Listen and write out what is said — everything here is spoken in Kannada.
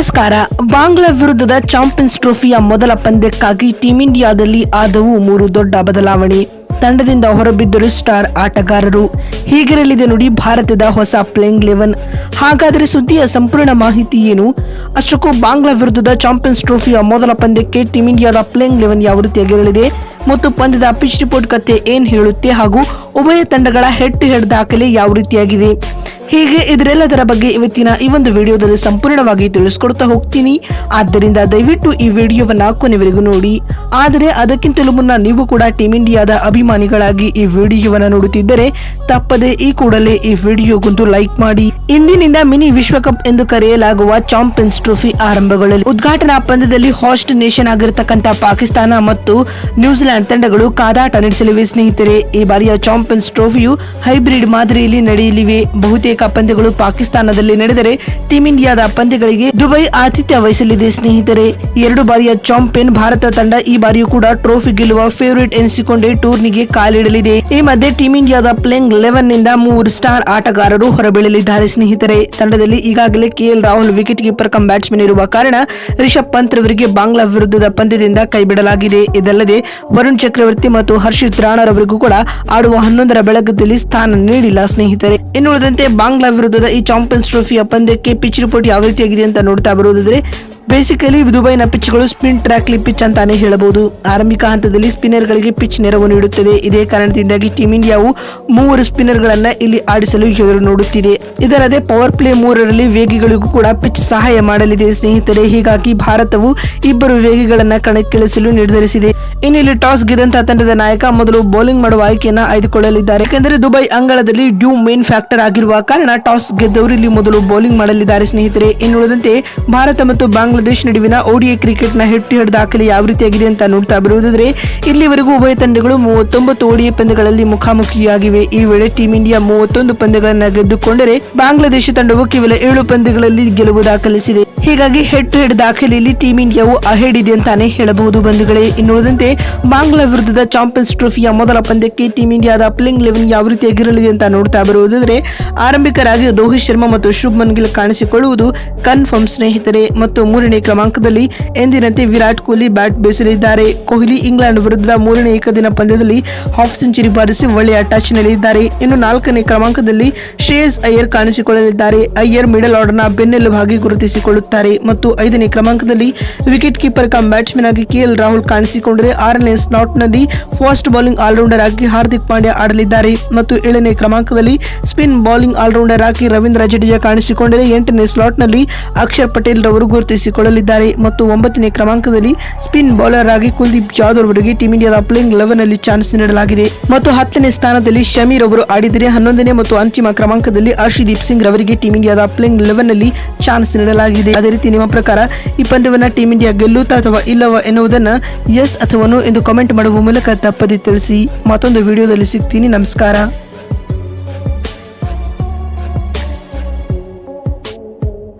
ನಮಸ್ಕಾರ. ಬಾಂಗ್ಲಾ ವಿರುದ್ಧದ ಚಾಂಪಿಯನ್ಸ್ ಟ್ರೋಫಿಯ ಮೊದಲ ಪಂದ್ಯಕ್ಕಾಗಿ ಟೀಂ ಇಂಡಿಯಾದಲ್ಲಿ ಆದವು ಮೂರು ದೊಡ್ಡ ಬದಲಾವಣೆ. ತಂಡದಿಂದ ಹೊರಬಿದ್ದರು ಸ್ಟಾರ್ ಆಟಗಾರರು. ಹೀಗಿರಲಿದೆ ನೋಡಿ ಭಾರತದ ಹೊಸ ಪ್ಲೇಯಿಂಗ್ ಲೆವೆನ್ ಹಾಗಾದರೆ ಸುದ್ದಿಯ ಸಂಪೂರ್ಣ ಮಾಹಿತಿ ಏನು? ಅಷ್ಟಕ್ಕೂ ಬಾಂಗ್ಲಾ ವಿರುದ್ಧದ ಚಾಂಪಿಯನ್ಸ್ ಟ್ರೋಫಿಯ ಮೊದಲ ಪಂದ್ಯಕ್ಕೆ ಟೀಂ ಇಂಡಿಯಾದ ಪ್ಲೇಯಿಂಗ್ ಲೆವೆನ್ ಯಾವ ರೀತಿಯಾಗಿರಲಿದೆ ಮತ್ತು ಪಂದ್ಯದ ಪಿಚ್ ರಿಪೋರ್ಟ್ ಕತೆ ಏನ್ ಹೇಳುತ್ತೆ ಹಾಗೂ ಉಭಯ ತಂಡಗಳ ಹೆಡ್ ಟು ಹೆಡ್ ದಾಖಲೆ ಯಾವ ರೀತಿಯಾಗಿದೆ? ಹೀಗೆ ಇದರೆಲ್ಲದರ ಬಗ್ಗೆ ಇವತ್ತಿನ ಈ ಒಂದು ವಿಡಿಯೋದಲ್ಲಿ ಸಂಪೂರ್ಣವಾಗಿ ತಿಳಿಸ್ಕೊಡ್ತಾ ಹೋಗ್ತೀನಿ. ಆದ್ದರಿಂದ ದಯವಿಟ್ಟು ಈ ವಿಡಿಯೋವನ್ನ ಕೊನೆವರೆಗೂ ನೋಡಿ. ಆದರೆ ಅದಕ್ಕಿಂತಲೂ ಮುನ್ನ ನೀವು ಕೂಡ ಟೀಮ್ ಇಂಡಿಯಾದ ಅಭಿಮಾನಿಗಳಾಗಿ ಈ ವಿಡಿಯೋವನ್ನು ನೋಡುತ್ತಿದ್ದರೆ ತಪ್ಪದೆ ಈ ಕೂಡಲೇ ಈ ವಿಡಿಯೋಗೊಂದು ಲೈಕ್ ಮಾಡಿ. ಇಂದಿನಿಂದ ಮಿನಿ ವಿಶ್ವಕಪ್ ಎಂದು ಕರೆಯಲಾಗುವ ಚಾಂಪಿಯನ್ಸ್ ಟ್ರೋಫಿ ಆರಂಭಗಳಲ್ಲಿ ಉದ್ಘಾಟನಾ ಪಂದ್ಯದಲ್ಲಿ ಹಾಸ್ಟ್ ನೇಷನ್ ಆಗಿರತಕ್ಕಂತ ಪಾಕಿಸ್ತಾನ ಮತ್ತು ನ್ಯೂಜಿಲೆಂಡ್ ತಂಡಗಳು ಕಾದಾಟ ನಡೆಸಲಿವೆ ಸ್ನೇಹಿತರೆ. ಈ ಬಾರಿಯ ಚಾಂಪಿಯನ್ಸ್ ಟ್ರೋಫಿಯು ಹೈಬ್ರಿಡ್ ಮಾದರಿಯಲ್ಲಿ ನಡೆಯಲಿವೆ. ಬಹುತೇಕ ಪಂದ್ಯಗಳು ಪಾಕಿಸ್ತಾನದಲ್ಲಿ ನಡೆದರೆ ಟೀಂ ಇಂಡಿಯಾದ ಪಂದ್ಯಗಳಿಗೆ ದುಬೈ ಆತಿಥ್ಯ ವಹಿಸಲಿದೆ ಸ್ನೇಹಿತರೆ. ಎರಡು ಬಾರಿಯ ಚಾಂಪಿಯನ್ ಭಾರತ ತಂಡ ಈ ಬಾರಿಯೂ ಕೂಡ ಟ್ರೋಫಿ ಗೆಲ್ಲುವ ಫೇವರೇಟ್ ಎನಿಸಿಕೊಂಡೇ ಟೂರ್ನಿಗೆ ಕಾಲಿಡಲಿದೆ. ಈ ಮಧ್ಯೆ ಟೀಂ ಇಂಡಿಯಾದ ಪ್ಲೇಯಿಂಗ್ ಲೆವೆನ್ನಿಂದ ಮೂರು ಸ್ಟಾರ್ ಆಟಗಾರರು ಹೊರಬೀಳಲಿದ್ದಾರೆ ಸ್ನೇಹಿತರೆ. ತಂಡದಲ್ಲಿ ಈಗಾಗಲೇ KL Rahul wicket keeper cum batsman ಇರುವ ಕಾರಣ ರಿಷಬ್ ಪಂತ್ ರವರಿಗೆ ಬಾಂಗ್ಲಾ ವಿರುದ್ಧದ ಪಂದ್ಯದಿಂದ ಕೈಬಿಡಲಾಗಿದೆ. ಇದಲ್ಲದೆ ವರುಣ್ ಚಕ್ರವರ್ತಿ ಮತ್ತು ಹರ್ಷಿತ್ ರಾಣರವರಿಗೂ ಕೂಡ ಆಡುವ ಹನ್ನೊಂದರ ಬೆಳಗದಲ್ಲಿ ಸ್ಥಾನ ನೀಡಿಲ್ಲ ಸ್ನೇಹಿತರೆ. ಇನ್ನುಳಿದಂತೆ ಬಾಂಗ್ಲಾ ವಿರುದ್ಧದ ಈ ಚಾಂಪಿಯನ್ಸ್ ಟ್ರೋಫಿಯ ಪಂದ್ಯಕ್ಕೆ ಪಿಚ್ ರಿಪೋರ್ಟ್ ಯಾವ ರೀತಿಯಾಗಿದೆ ಅಂತ ನೋಡ್ತಾ ಬರುವುದಾದ್ರೆ ಬೇಸಿಕಲಿ ದುಬೈನ ಪಿಚ್ಗಳು ಸ್ಪಿನ್ ಟ್ರ್ಯಾಕ್ಲಿ ಪಿಚ್ ಅಂತಾನೆ ಹೇಳಬಹುದು. ಆರಂಭಿಕ ಹಂತದಲ್ಲಿ ಸ್ಪಿನ್ನರ್ಗಳಿಗೆ ಪಿಚ್ ನೆರವು ನೀಡುತ್ತದೆ. ಇದೇ ಕಾರಣದಿಂದಾಗಿ ಟೀಂ ಇಂಡಿಯಾವು ಮೂವರು ಸ್ಪಿನ್ನರ್ಗಳನ್ನ ಇಲ್ಲಿ ಆಡಿಸಲು ಎದುರು ನೋಡುತ್ತಿದೆ. ಇದರದೆ ಪವರ್ ಪ್ಲೇ ಮೂರರಲ್ಲಿ ವೇಗಿಗಳಿಗೂ ಕೂಡ ಪಿಚ್ ಸಹಾಯ ಮಾಡಲಿದೆ. ಸ್ನೇಹಿತರೆ, ಹೀಗಾಗಿ ಭಾರತವು ಇಬ್ಬರು ವೇಗಿಗಳನ್ನ ಕಣಕ್ಕಿಳಿಸಲು ನಿರ್ಧರಿಸಿದೆ. ಇನ್ನು ಇಲ್ಲಿ ಟಾಸ್ ಗೆದ್ದಂತಹ ತಂಡದ ನಾಯಕ ಮೊದಲು ಬೌಲಿಂಗ್ ಮಾಡುವ ಆಯ್ಕೆಯನ್ನು ಆಯ್ದುಕೊಳ್ಳಲಿದ್ದಾರೆ. ಯಾಕೆಂದರೆ ದುಬೈ ಅಂಗಳದಲ್ಲಿ ಡ್ಯೂ ಮೇನ್ ಫ್ಯಾಕ್ಟರ್ ಆಗಿರುವ ಕಾರಣ ಟಾಸ್ ಗೆದ್ದವರು ಇಲ್ಲಿ ಮೊದಲು ಬೌಲಿಂಗ್ ಮಾಡಲಿದ್ದಾರೆ. ಸ್ನೇಹಿತರೆ, ಇನ್ನುಳಿದಂತೆ ಭಾರತ ಮತ್ತು ಬಾಂಗ್ಲಾದೇಶ ನಡುವಿನ ಓಡಿಎ ಕ್ರಿಕೆಟ್ನ ಹೆಡ್ ಟು ಹೆಡ್ ದಾಖಲೆ ಯಾವ ರೀತಿಯಾಗಿದೆ ಅಂತ ನೋಡ್ತಾ ಬರುವುದಾದ್ರೆ, ಇಲ್ಲಿವರೆಗೂ ಉಭಯ ತಂಡಗಳು ಮೂವತ್ತೊಂಬತ್ತು ಓಡಿಎ ಪಂದ್ಯಗಳಲ್ಲಿ ಮುಖಾಮುಖಿಯಾಗಿವೆ. ಈ ವೇಳೆ ಟೀಂ ಇಂಡಿಯಾ ಮೂವತ್ತೊಂದು ಪಂದ್ಯಗಳನ್ನು ಗೆದ್ದುಕೊಂಡರೆ, ಬಾಂಗ್ಲಾದೇಶ ತಂಡವು ಕೇವಲ ಏಳು ಪಂದ್ಯಗಳಲ್ಲಿ ಗೆಲುವು ದಾಖಲಿಸಿದೆ. ಹೀಗಾಗಿ ಹೆಡ್ ಟು ಹೆಡ್ ದಾಖಲೆಯಲ್ಲಿ ಟೀಂ ಇಂಡಿಯಾವು ಅಹೆಡ್ ಇದೆ ಅಂತಾನೆ ಹೇಳಬಹುದು ಬಂಧುಗಳೇ. ಇನ್ನುಳಿದಂತೆ ಬಾಂಗ್ಲಾ ವಿರುದ್ಧದ ಚಾಂಪಿಯನ್ಸ್ ಟ್ರೋಫಿಯ ಮೊದಲ ಪಂದ್ಯಕ್ಕೆ ಟೀಂ ಇಂಡಿಯಾದ ಪ್ಲೇಯಿಂಗ್ ಲೆವೆನ್ ಯಾವ ರೀತಿಯಾಗಿರಲಿದೆ ಅಂತ ನೋಡ್ತಾ ಬರುವುದಾದ್ರೆ, ಆರಂಭಿಕರಾಗಿ ರೋಹಿತ್ ಶರ್ಮಾ ಮತ್ತು ಶುಭ್ಮನ್ ಗಿಲ್ ಕಾಣಿಸಿಕೊಳ್ಳುವುದು ಕನ್ಫರ್ಮ್ ಸ್ನೇಹಿತರೆ. ಮತ್ತು ಮೂರನೇ ಕ್ರಮಾಂಕದಲ್ಲಿ ಎಂದಿನಂತೆ ವಿರಾಟ್ ಕೊಹ್ಲಿ ಬ್ಯಾಟ್ ಬೀಸಲಿದ್ದಾರೆ. ಕೊಹ್ಲಿ ಇಂಗ್ಲೆಂಡ್ ವಿರುದ್ಧದ ಮೂರನೇ ಏಕದಿನ ಪಂದ್ಯದಲ್ಲಿ ಹಾಫ್ ಸೆಂಚುರಿ ಬಾರಿಸಿ ಒಳ್ಳೆಯ ಟಚ್ ನಲ್ಲಿದ್ದಾರೆ. ಇನ್ನು ನಾಲ್ಕನೇ ಕ್ರಮಾಂಕದಲ್ಲಿ ಶ್ರೇಯಸ್ ಅಯ್ಯರ್ ಕಾಣಿಸಿಕೊಳ್ಳಲಿದ್ದಾರೆ. ಅಯ್ಯರ್ ಮಿಡಲ್ ಆರ್ಡರ್ನ ಬೆನ್ನೆಲುಬಾಗಿ ಗುರುತಿಸಿಕೊಳ್ಳುತ್ತಾರೆ. ಮತ್ತು ಐದನೇ ಕ್ರಮಾಂಕದಲ್ಲಿ ವಿಕೆಟ್ ಕೀಪರ್ ಕಮ್ ಬ್ಯಾಟ್ಸ್ಮನ್ ಆಗಿ ಕೆಎಲ್ ರಾಹುಲ್ ಕಾಣಿಸಿಕೊಂಡರೆ ಆರನೇ ಸ್ಲಾಟ್ನಲ್ಲಿ ಫಾಸ್ಟ್ ಬೌಲಿಂಗ್ ಆಲ್ರೌಂಡರ್ ಆಗಿ ಹಾರ್ದಿಕ್ ಪಾಂಡ್ಯ ಆಡಲಿದ್ದಾರೆ. ಮತ್ತು ಏಳನೇ ಕ್ರಮಾಂಕದಲ್ಲಿ ಸ್ಪಿನ್ ಬೌಲಿಂಗ್ ಆಲ್ರೌಂಡರ್ ಆಗಿ ರವೀಂದ್ರ ಜಡೇಜಾ ಕಾಣಿಸಿಕೊಂಡರೆ ಎಂಟನೇ ಸ್ಲಾಟ್ನಲ್ಲಿ ಅಕ್ಷರ್ ಪಟೇಲ್ ರವರು ಗುರುತಿಸಿಕೊಳ್ಳಲಿದ್ದಾರೆ. ಮತ್ತು ಒಂಬತ್ತನೇ ಕ್ರಮಾಂಕದಲ್ಲಿ ಸ್ಪಿನ್ ಬೌಲರ್ ಆಗಿ ಕುಲ್ದೀಪ್ ಜಾಧವ್ ಅವರಿಗೆ ಟೀಮ್ ಇಂಡಿಯಾದ ಪ್ಲೇಯಿಂಗ್ ಲೆವೆನ್ ಅಲ್ಲಿ ಚಾನ್ಸ್ ನೀಡಲಾಗಿದೆ. ಮತ್ತು ಹತ್ತನೇ ಸ್ಥಾನದಲ್ಲಿ ಶಮೀರ್ ಅವರು ಆಡಿದರೆ ಹನ್ನೊಂದನೇ ಮತ್ತು ಅಂತಿಮ ಕ್ರಮಾಂಕದಲ್ಲಿ ಹರ್ಷದೀಪ್ ಸಿಂಗ್ ರವರಿಗೆ ಟೀಮ್ ಇಂಡಿಯಾದ ಪ್ಲೇಯಿಂಗ್ ಲೆವೆನ್ ಅಲ್ಲಿ ಚಾನ್ಸ್ ನೀಡಲಾಗಿದೆ. ಅದೇ ರೀತಿ ನಿಮ್ಮ ಪ್ರಕಾರ ಈ ಪಂದ್ಯವನ್ನು ಟೀಮ್ ಇಂಡಿಯಾ ಗೆಲ್ಲುತ್ತಾ ಅಥವಾ ಇಲ್ಲವ ಎನ್ನುವುದನ್ನು ಎಸ್ ಅಥವಾ ನೋ ಎಂದು ಕಾಮೆಂಟ್ ಮಾಡುವ ಮೂಲಕ ತಪ್ಪದೆ ತಿಳಿಸಿ ಮತ್ತೊಂದು ವಿಡಿಯೋದಲ್ಲಿ ಸಿಗ್ತೀನಿ. ನಮಸ್ಕಾರ.